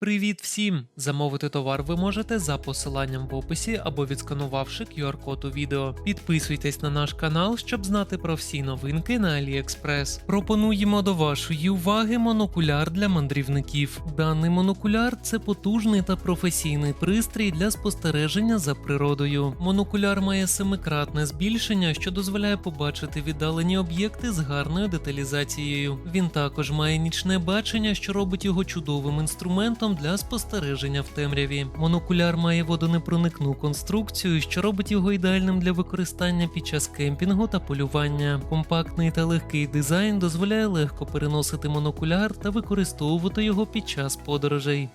Привіт всім! Замовити товар ви можете за посиланням в описі або відсканувавши QR-код у відео. Підписуйтесь на наш канал, щоб знати про всі новинки на AliExpress. Пропонуємо до вашої уваги монокуляр для мандрівників. Даний монокуляр це потужний та професійний пристрій для спостереження за природою. Монокуляр має семикратне збільшення, що дозволяє побачити віддалені об'єкти з гарною деталізацією. Він також має нічне бачення, що робить його чудовим інструментом для спостереження в темряві. Монокуляр має водонепроникну конструкцію, що робить його ідеальним для використання під час кемпінгу та полювання. Компактний та легкий дизайн дозволяє легко переносити монокуляр та використовувати його під час подорожей.